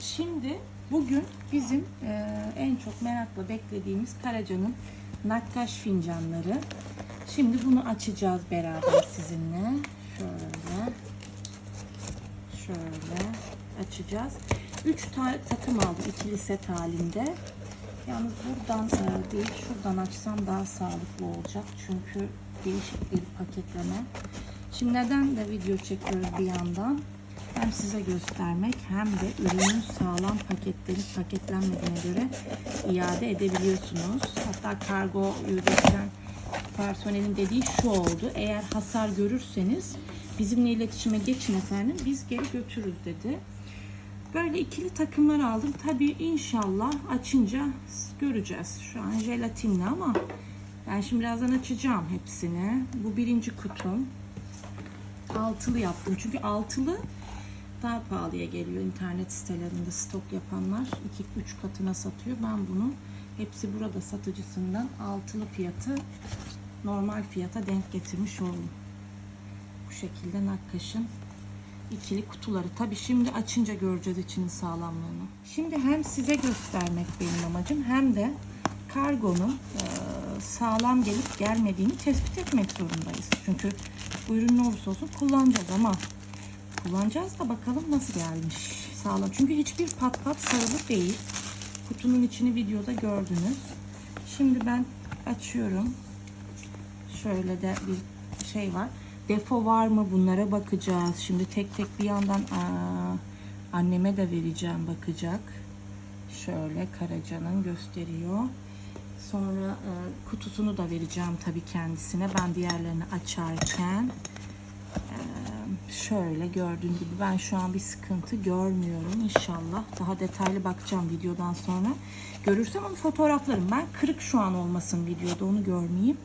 Şimdi bugün bizim e, en çok merakla beklediğimiz Karaca'nın nakkaş fincanları. Şimdi bunu açacağız beraber sizinle. Şöyle. Şöyle açacağız. 3 takım aldım ikili set halinde. Yalnız buradan e, değil şuradan açsam daha sağlıklı olacak. Çünkü değişik bir paketleme. Şimdi neden de video çekiyoruz bir yandan? Hem size göstermek hem de ürünün sağlam paketleri paketlenmediğine göre iade edebiliyorsunuz. Hatta kargo üretilen personelin dediği şu oldu. Eğer hasar görürseniz bizimle iletişime geçin efendim biz geri götürürüz dedi. Böyle ikili takımlar aldım. Tabii inşallah açınca göreceğiz. Şu an jelatinli ama ben şimdi birazdan açacağım hepsini. Bu birinci kutum. Altılı yaptım. Çünkü altılı daha pahalıya geliyor internet sitelerinde stok yapanlar 2-3 katına satıyor. Ben bunu hepsi burada satıcısından altılı fiyatı normal fiyata denk getirmiş oldum. Bu şekilde nakkaşın ikili kutuları. Tabi şimdi açınca göreceğiz içinin sağlamlığını. Şimdi hem size göstermek benim amacım hem de kargonun sağlam gelip gelmediğini tespit etmek zorundayız. Çünkü bu ürün ne olursa olsun kullanacağız ama kullanacağız da bakalım nasıl gelmiş. Sağlam. Çünkü hiçbir pat pat sarılı değil. Kutunun içini videoda gördünüz. Şimdi ben açıyorum. Şöyle de bir şey var. Defo var mı bunlara bakacağız. Şimdi tek tek bir yandan aa, anneme de vereceğim bakacak. Şöyle Karaca'nın gösteriyor. Sonra e, kutusunu da vereceğim tabii kendisine. Ben diğerlerini açarken şöyle gördüğün gibi ben şu an bir sıkıntı görmüyorum inşallah. Daha detaylı bakacağım videodan sonra. Görürsem onu fotoğraflarım. Ben kırık şu an olmasın videoda onu görmeyeyim.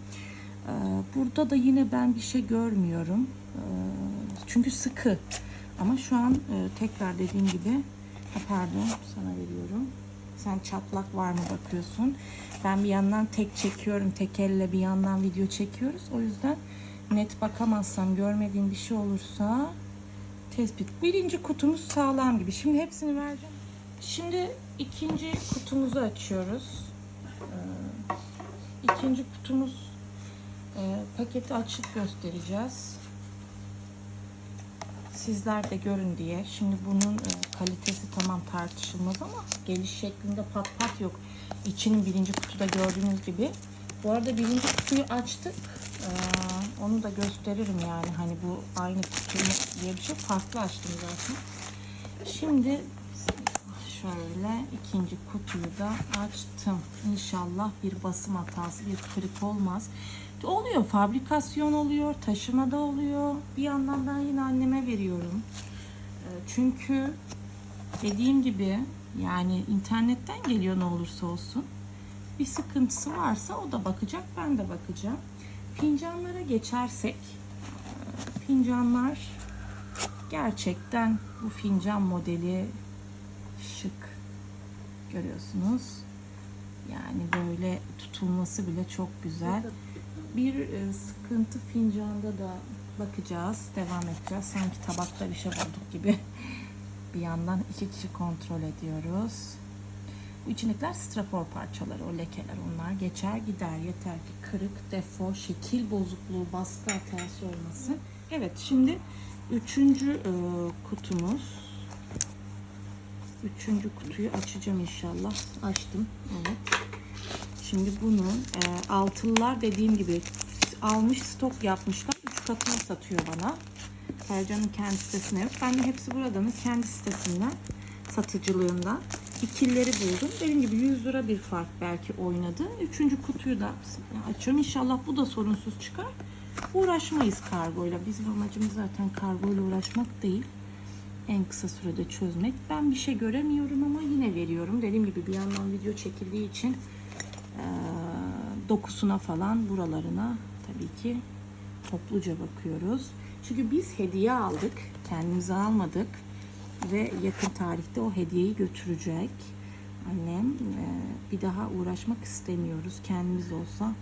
E, burada da yine ben bir şey görmüyorum. E, çünkü sıkı. Ama şu an e, tekrar dediğim gibi ha, pardon sana veriyorum. Sen çatlak var mı bakıyorsun. Ben bir yandan tek çekiyorum. Tek elle bir yandan video çekiyoruz. O yüzden net bakamazsam görmediğim bir şey olursa tespit. Birinci kutumuz sağlam gibi. Şimdi hepsini vereceğim. Şimdi ikinci kutumuzu açıyoruz. Ee, ikinci kutumuz e, paketi açıp göstereceğiz. Sizler de görün diye. Şimdi bunun e, kalitesi tamam tartışılmaz ama geliş şeklinde pat pat yok. İçinin birinci kutuda gördüğünüz gibi. Bu arada birinci kutuyu açtık. Ee, onu da gösteririm yani. Hani bu aynı kutu mu diye bir şey farklı açtım zaten. Şimdi şöyle ikinci kutuyu da açtım. İnşallah bir basım hatası, bir kırık olmaz. Oluyor, fabrikasyon oluyor, taşımada oluyor. Bir yandan ben yine anneme veriyorum. Ee, Çünkü dediğim gibi yani internetten geliyor ne olursa olsun. Bir sıkıntısı varsa o da bakacak, ben de bakacağım. Fincanlara geçersek, e, fincanlar gerçekten bu fincan modeli şık görüyorsunuz. Yani böyle tutulması bile çok güzel. Bir e, sıkıntı fincanda da bakacağız, devam edeceğiz. Sanki tabakta bir şey bulduk gibi. Bir yandan iki kişi kontrol ediyoruz. Bu içindekiler strafor parçaları, o lekeler onlar geçer gider. Yeter ki kırık, defo, şekil bozukluğu, baskı hatası olmasın. Evet şimdi üçüncü e, kutumuz. Üçüncü kutuyu açacağım inşallah. Açtım. Evet. Şimdi bunu e, altılılar dediğim gibi almış stok yapmışlar. Üç katını satıyor bana. Sercan'ın kendi sitesine yok. Ben de hepsi buradanın kendi sitesinden satıcılığından ikilleri buldum. Dediğim gibi 100 lira bir fark belki oynadı. Üçüncü kutuyu da açıyorum. İnşallah bu da sorunsuz çıkar. Uğraşmayız kargoyla. Bizim amacımız zaten kargoyla uğraşmak değil. En kısa sürede çözmek. Ben bir şey göremiyorum ama yine veriyorum. Dediğim gibi bir yandan video çekildiği için e, dokusuna falan buralarına tabii ki topluca bakıyoruz. Çünkü biz hediye aldık. Kendimize almadık. Ve yakın tarihte o hediyeyi götürecek. Annem e, bir daha uğraşmak istemiyoruz. Kendimiz olsa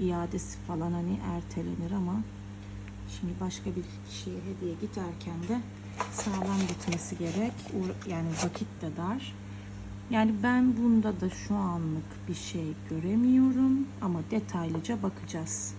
iadesi falan hani ertelenir ama şimdi başka bir kişiye hediye giderken de sağlam gitmesi gerek. Yani vakit de dar. Yani ben bunda da şu anlık bir şey göremiyorum ama detaylıca bakacağız.